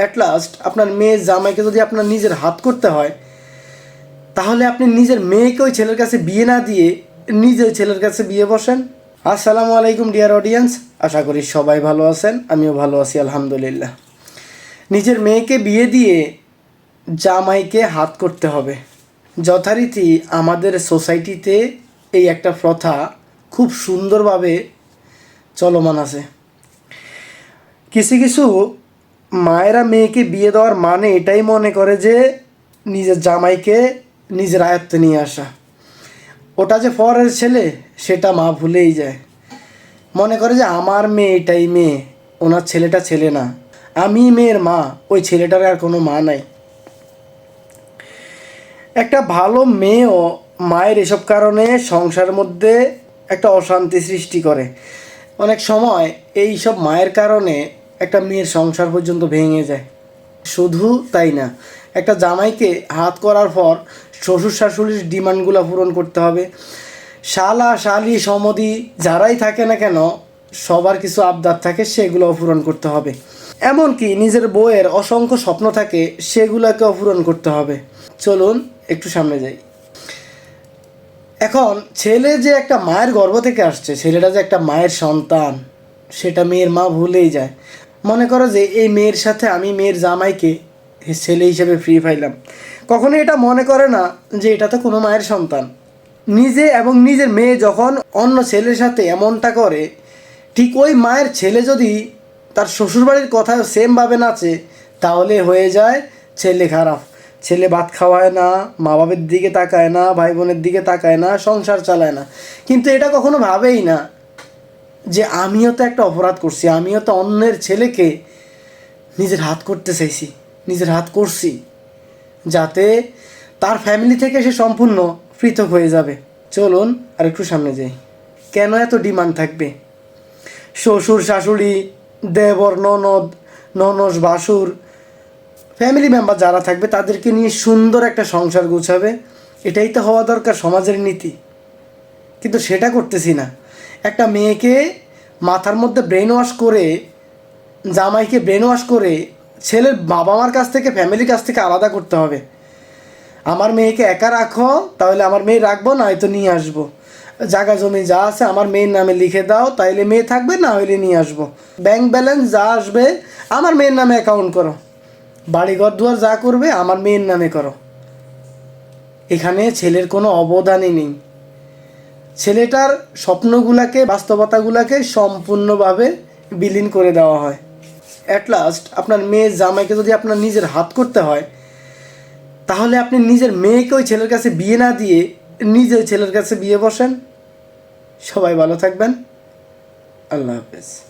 At last আপনার মেয়ে জামাইকে যদি আপনার নিজের হাত করতে হয়, তাহলে আপনি নিজের মেয়েকে ওই ছেলের কাছে বিয়ে না দিয়ে নিজে ওই ছেলের কাছে বিয়ে বসেন। আসসালামু আলাইকুম ডিয়ার অডিয়েন্স আশা করি সবাই ভালো আছেন, আমিও ভালো আছি, আলহামদুলিল্লাহ। নিজের মেয়েকে বিয়ে দিয়ে জামাইকে হাত করতে হবে। যথারীতি আমাদের সোসাইটিতে এই একটা প্রথা খুব সুন্দরভাবে চলমান আছে। কিছু কিছু মায়েরা মেয়েকে বিয়ে দেওয়ার মানে এটাই মনে করে যে নিজের জামাইকে নিজের আয়ত্তে নিয়ে আসা। ওটা যে পরের ছেলে, সেটা মা ভুলেই যায়। মনে করে যে আমার মেয়ে এটাই মেয়ে, ওনার ছেলেটা ছেলে না। আমি মেয়ের মা, ওই ছেলেটার আর কোনো মা নাই। একটা ভালো মেয়েও মায়ের এসব কারণে সংসার মধ্যে একটা অশান্তি সৃষ্টি করে। অনেক সময় এই সব মায়ের কারণে একটা মেয়ের সংসার পর্যন্ত ভেঙে যায়। শুধু তাই না, একটা জামাইকে হাত করার পর শ্বশুর শাশুড়ির ডিমান্ডগুলো পূরণ করতে হবে। শালা, শালি, সমদি, যারাই থাকে না কেন, সবার কিছু আবদার থাকে সেগুলো পূরণ করতে হবে। এমনকি নিজের বইয়ের অসংখ্য স্বপ্ন থাকে, সেগুলোকেও পূরণ করতে হবে। চলুন একটু সামনে যাই। এখন ছেলে যে একটা মায়ের গর্ভ থেকে আসছে, ছেলেটা যে একটা মায়ের সন্তান, সেটা মেয়ের মা ভুলেই যায়। মনে করো যে এই মেয়ের সাথে আমি মেয়ের জামাইকে ছেলে হিসেবে ফ্রি পাইলাম। কখনো এটা মনে করে না যে এটা তো কোনো মায়ের সন্তান। নিজে এবং নিজের মেয়ে যখন অন্য ছেলের সাথে এমনটা করে, ঠিক ওই মায়ের ছেলে যদি তার শ্বশুরবাড়ির কথা সেমভাবে নাচে, তাহলে হয়ে যায় ছেলে খারাপ। ছেলে ভাত খাওয়ায় না মা বাবার দিকে তাকায় না ভাই বোনের দিকে তাকায় না, সংসার চালায় না। কিন্তু এটা কখনো ভাবেই না। যে আমিও তো একটা অপরাধ করছি, আমিও তো অন্যের ছেলেকে নিজের হাত করতে চাইছি, নিজের হাত করছি, যাতে তার ফ্যামিলি থেকে সে সম্পূর্ণ পৃথক হয়ে যাবে। চলুন আর একটু সামনে যাই। কেন এত ডিমান্ড থাকবে? শ্বশুর, শাশুড়ি, দেবর, ননদ, ননস বাসুর ফ্যামিলি মেম্বার যারা থাকবে, তাদেরকে নিয়ে সুন্দর একটা সংসার গুছাবে। এটাই তো হওয়া দরকার সমাজের নীতি। কিন্তু সেটা করতেছি না। একটা মেয়েকে মাথার মধ্যে ব্রেন ওয়াশ করে, জামাইকে ব্রেন ওয়াশ করে ছেলের বাবা মার কাছ থেকে ফ্যামিলির কাছ থেকে আলাদা করতে হবে। আমার মেয়েকে একা রাখো, তাহলে আমার মেয়ে রাখব না হয়তো নিয়ে আসব। জায়গা জমি যা আছে আমার মেয়ের নামে লিখে দাও, তাইলে মেয়ে থাকবে, না হইলে নিয়ে আসব। ব্যাংক ব্যালেন্স যা আসবে, আমার মেয়ের নামে অ্যাকাউন্ট করো। বাড়িঘর দুয়ার যা করবে, আমার মেয়ের নামে করো। এখানে ছেলের কোনো অবদানই নেই। ছেলেটার স্বপ্নগুলাকে, বাস্তবতাগুলাকে সম্পূর্ণভাবে বিলীন করে দেওয়া হয়। অ্যাট লাস্ট আপনার মেয়ে জামাইকে যদি আপনার নিজের হাত করতে হয়, তাহলে আপনি নিজের মেয়েকে ওই ছেলের কাছে বিয়ে না দিয়ে নিজে ওই ছেলের কাছে বিয়ে বসেন। সবাই ভালো থাকবেন। আল্লাহ হাফেজ।